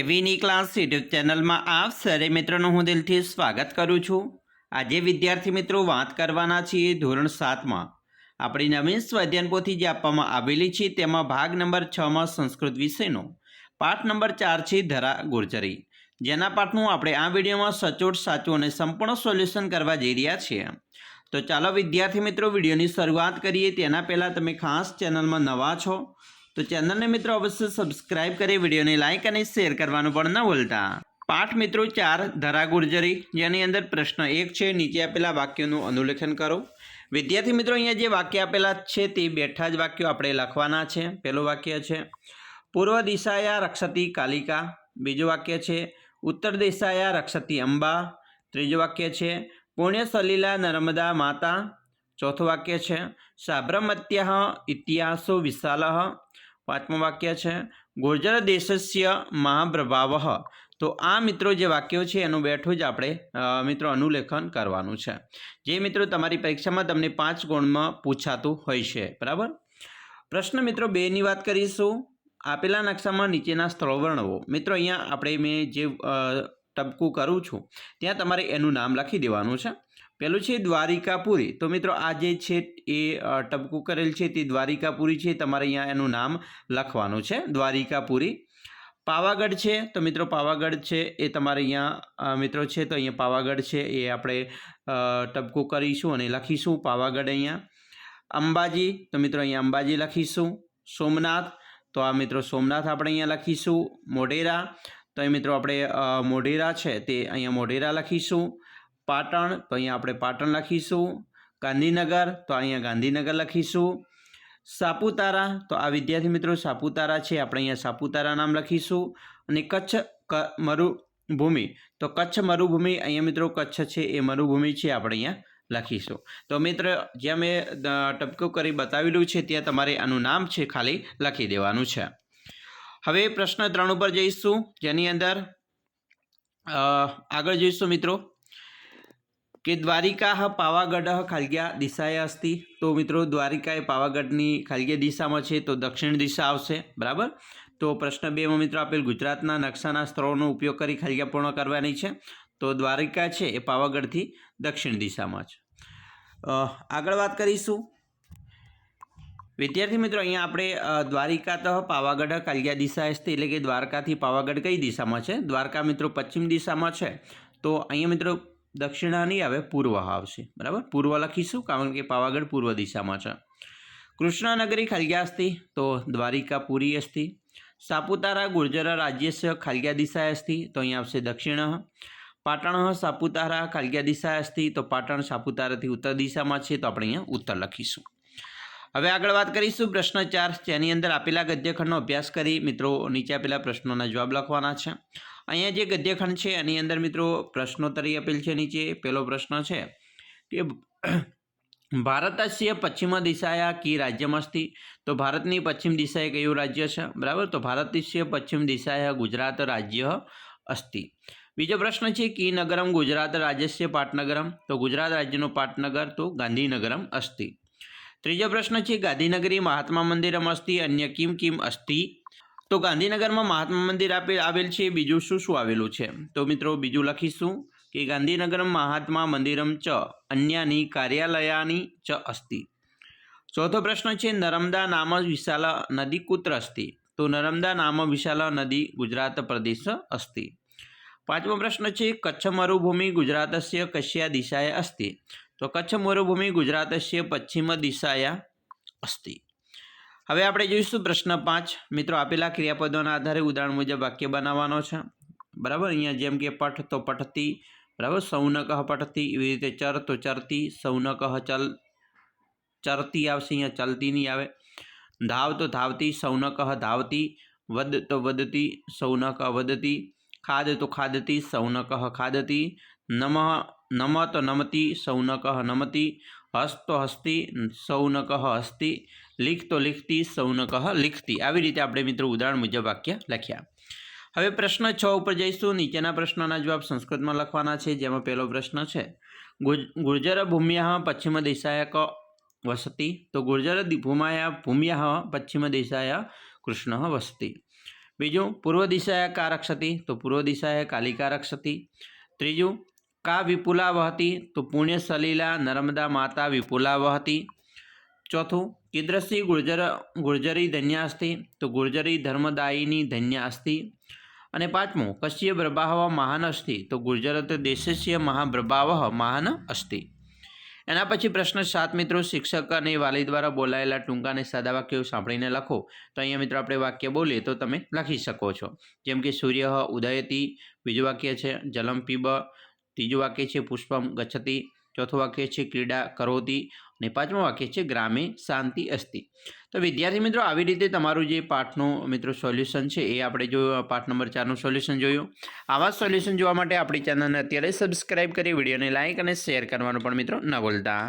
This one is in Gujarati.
એવીની ક્લાસ યુટ્યુબ ચેનલમાં આપ સરે મિત્રોનું હું દિલથી સ્વાગત કરું છું. આજે વિદ્યાર્થી મિત્રો વાત કરવાના છીએ ધોરણ સાતમાં. આપણી નવીન સ્વાધ્યાન પોથી જે આપવામાં આવેલી છે તેમાં ભાગ નંબર છમાં સંસ્કૃત વિષયનો. પાઠ નંબર ચાર છે ધરા ગુર્જરી. જેના પાઠનું આપણે આ વિડીયોમાં સચોટ, સાચું અને સંપૂર્ણ સોલ્યુશન કરવા જઈ રહ્યા છીએ. તો ચાલો વિદ્યાર્થી મિત્રો વિડીયોની શરૂઆત કરીએ. તેના પહેલાં તમે ખાસ ચેનલમાં નવા છો તો ચેનલને મિત્રો અવશ્ય સબસ્ક્રાઇબ કરી વિડીયોને લાઇક અને શેર કરવાનું પણ ન ભૂલતા. પાઠ મિત્રો ચાર ધરા ગુર્જરી, જેની અંદર પ્રશ્ન એક છે, નીચે આપેલા વાક્યોનું અનુલેખન કરો. વિદ્યાર્થી મિત્રો, અહીંયા જે વાક્ય આપેલા છે તે બેઠા જ વાક્યો આપણે લખવાના છે. પહેલું વાક્ય છે, પૂર્વ દિશાયા રક્ષતી કાલિકા. બીજું વાક્ય છે, ઉત્તર દિશાયા રક્ષતી અંબા. ત્રીજું વાક્ય છે પુણ્ય સલીલા નર્મદા માતા. ચોથું વાક્ય છે સાબરમત્યા ઇતિહાસો વિશાલ. પાંચમું વાક્ય છે ગુર્જર દેશસ્ય મહાપ્રભાવ. તો આ મિત્રો જે વાક્યો છે, એનું બેઠું જ આપણે મિત્રો અનુલેખન કરવાનું છે. જે મિત્રો તમારી પરીક્ષામાં તમને પાંચ ગુણમાં પૂછાતું હોય છે, બરાબર? પ્રશ્ન મિત્રો બેની વાત કરીશું. આપેલા નકશામાં નીચેના સ્થળો વર્ણવો. મિત્રો અહીંયા આપણે મેં જે ટપકું કરું છું. ત્યાં તમારે એનું નામ લખી દેવાનું છે. પહેલું છે દ્વારિકાપુરી. તો મિત્રો આ જે છે એ ટપકું કરેલ છે તે દ્વારિકાપુરી છે. તમારે અહીંયા એનું નામ લખવાનું છે. દ્વારિકાપુરી. પાવાગઢ છે. તો મિત્રો પાવાગઢ છે એ તમારે અહીંયા મિત્રો છે તો અહીંયા પાવાગઢ છે એ આપણે ટપકું કરીશું અને લખીશું પાવાગઢ અહીંયા. અંબાજી. તો મિત્રો અહીંયા અંબાજી લખીશું. સોમનાથ. તો આ મિત્રો સોમનાથ આપણે અહીંયા લખીશું. મોઢેરા. તો અહીં મિત્રો આપણે મોઢેરા છે તે અહીંયા મોઢેરા લખીશું. પાટણ, તો અહીંયા આપણે પાટણ લખીશું. ગાંધીનગર, તો અહીંયા ગાંધીનગર લખીશું. સાપુતારા, તો આ વિદ્યાર્થી મિત્રો સાપુતારા છે, આપણે અહીંયા સાપુતારા નામ લખીશું. અને કચ્છ મરુભૂમિ, તો કચ્છ મરુભૂમિ, અહીંયા મિત્રો કચ્છ છે, એ મરુભૂમિ છે, આપણે અહીંયા લખીશું. તો મિત્ર, જ્યાં મેં ટપકો કરી બતાવેલું છે, ત્યાં તમારે આનું નામ છે, ખાલી લખી દેવાનું છે. હવે પ્રશ્ન ત્રણ ઉપર જઈશું, જેની અંદર આગળ જોઈશું મિત્રો. કે દ્વારિકા પાવાગઢ ખાલગ્યા દિશાએ અસ્તિ. તો મિત્રો દ્વારિકા એ પાવાગઢની ખાલગ્યા દિશામાં છે, તો દક્ષિણ દિશા આવશે, બરાબર? તો પ્રશ્ન બેમાં મિત્રો આપેલ, ગુજરાતના નકશાના સ્થળોનો ઉપયોગ કરી ખાલગ્યા પૂર્ણ કરવાની છે. તો દ્વારિકા છે, એ પાવાગઢથી દક્ષિણ દિશામાં છે. આગળ વાત કરીશું. વિદ્યાર્થી મિત્રો, અહીંયા આપણે દ્વારિકા દ્વારિકાતઃ પાવાગઢ કાલિયા દિશા અસ્તિ એટલે કે દ્વારકાથી પાવાગઢ કઈ દિશામાં છે? દ્વારકા મિત્રો પશ્ચિમ દિશામાં છે. તો અહીંયા મિત્રો દક્ષિણા નહીં આવે, પૂર્વ આવશે. બરાબર? પૂર્વ લખીશું કારણ કે પાવાગઢ પૂર્વ દિશામાં છે. કૃષ્ણનગરી ખાલિયા અસ્તિ તો દ્વારિકા પુરી અસ્તિ સાપુતારા ગુર્જરા રાજ્યસ્ય ખાલિયા દિશા અસ્તિ તો અહીંયા આવશે દક્ષિણ. પાટણ સાપુતારા ખાલિયા દિશા અસ્તિ તો પાટણ સાપુતારાથી ઉત્તર દિશામાં છે, તો આપણે અહીંયા ઉત્તર લખીશું. હવે આગળ વાત કરીશું પ્રશ્ન ચાર જેની અંદર આપેલા ગદ્યખંડનો અભ્યાસ કરી મિત્રો નીચે આપેલા પ્રશ્નોના જવાબ લખવાના છે. અહીંયા જે ગદ્યખંડ છે એની અંદર મિત્રો પ્રશ્નોત્તરી આપેલ છે નીચે, પહેલો પ્રશ્ન છે કે ભારતસ્ય પશ્ચિમ દિશાયા કી રાજ્યમસ્તિ તો ભારતની પશ્ચિમ દિશાએ કયું રાજ્ય છે? બરાબર? તો ભારતસ્ય પશ્ચિમ દિશાએ ગુજરાત રાજ્ય અસ્તિ બીજો પ્રશ્ન છે કી નગરમ ગુજરાત રાજ્યસ્ય પાટનગરમ? તો ગુજરાત રાજ્યનું પાટનગર તો ગાંધીનગરમ અસ્તિ ત્રીજો પ્રશ્ન છે, ગાંધીનગરી મહાત્મા મંદિરમ અસ્થિ અન્ય કિમ કિમ અસ્થિ તો ગાંધીનગરમાં મહાત્મા મંદિર આપેલ આવેલ છે, બીજું શું શું આવેલું છે? તો મિત્રો બીજું લખીશું કે ગાંધીનગરમ મહાત્મા મંદિરમ ચ, અન્યાની કાર્યાલયાની ચ અસ્થિ ચોથો પ્રશ્ન છે, નર્મદા નામ વિશાલ નદી કુત્ર અસ્થિ તો નર્મદા નામ વિશાલ નદી ગુજરાત પ્રદેશ અસ્થિ પાંચમો પ્રશ્ન છે, કચ્છ મરુભૂમિ ગુજરાતસ્ય કશ્યા દિશાએ અસ્તિ? તો કચ્છ મરુભૂમિ ગુજરાતસ્ય પશ્ચિમ દિશાયા અસ્તિ. હવે આપણે જોઈશું પ્રશ્ન પાંચ. મિત્રો, આપેલા ક્રિયાપદોના આધારે ઉદાહરણ મુજબ વાક્ય બનાવવાનો છે. બરાબર? અહીંયા જેમ કે પઠ તો પઠતી, બરાબર? સૌનકહ પઠતી, એવી રીતે ચર તો ચરતી સૌનકહ ચલ, ચરતી આવશે, અહીંયા ચલતી નહીં આવે. ધાવ તો ધાવતી સૌનકહ ધાવતી, વદ તો વધતી સૌનક વધતી ખાદ તો ખાદતી, સૌનકઃ ખાદતી નમઃ નમ તો નમતી સૌનક નમતી હસ તો હસતી સૌનકઃ હસતી લીખ તો લિખતી સૌનકઃ લિખતી આવી રીતે આપણે મિત્રો ઉદાહરણ મુજબ વાક્ય લખ્યા. હવે પ્રશ્ન છ ઉપર જઈશું. નીચેના પ્રશ્નોના જવાબ સંસ્કૃતમાં લખવાના છે. જેમાં પહેલો પ્રશ્ન છે, ગુજ- ગુર્જર ભૂમિયા પશ્ચિમ દિશાય ક વસતી. તો ગુર્જર ભૂમાયા, ભૂમ્યા પશ્ચિમ દિશાય કૃષ્ણ વસતી. બીજું, પૂર્વ દિશાએ કા રક્ષતી? તો પૂર્વ દિશાએ કાલિકા રક્ષતી. ત્રીજું કા વિપુલા વહતી તો પુણ્ય સલીલા નર્મદા માતા વિપુલા વહતી ચોથું કીદ્રસી ગુર્જર, ગુર્જરી ધન્યાસ્તિ તો ગુર્જરી ધર્મદાયિની ધન્યાસ્તિ અને પાંચમું, કશ્ય પ્રભાવ મહાન અસ્તિ તો ગુર્જરત દેશસ્ય મહાપ્રભાવ મહાન અસ્તિ એના પછી પ્રશ્ન સાત મિત્રો, શિક્ષક અને વાલી દ્વારા બોલાયેલા ટૂંકા અને સાદા વાક્યો સાંભળીને લખો. તો અહીંયા મિત્રો આપણે વાક્ય બોલીએ તો તમે લખી શકો છો. જેમ કે, સૂર્ય ઉદયતી, બીજું વાક્ય છે, જલમ પીબ ત્રીજું વાક્ય છે પુષ્પમ ગચ્છતી, ચોથું વાક્ય છે ક્રીડા કરોતી અને પાંચમું વાક્ય છે ગ્રામે શાંતિ અસ્તિ. તો વિદ્યાર્થી મિત્રો, આવી રીતે તમારું જે પાઠનું મિત્રો સોલ્યુશન છે એ આપણે જો પાઠ નંબર ચારનું સોલ્યુશન જોયું, આવા સોલ્યુશન જોવા માટે આપણી ચેનલને અત્યારે સબસ્ક્રાઇબ કરી, વિડીયોને લાઇક અને શેર કરવાનું પણ મિત્રો ન ભૂલતા.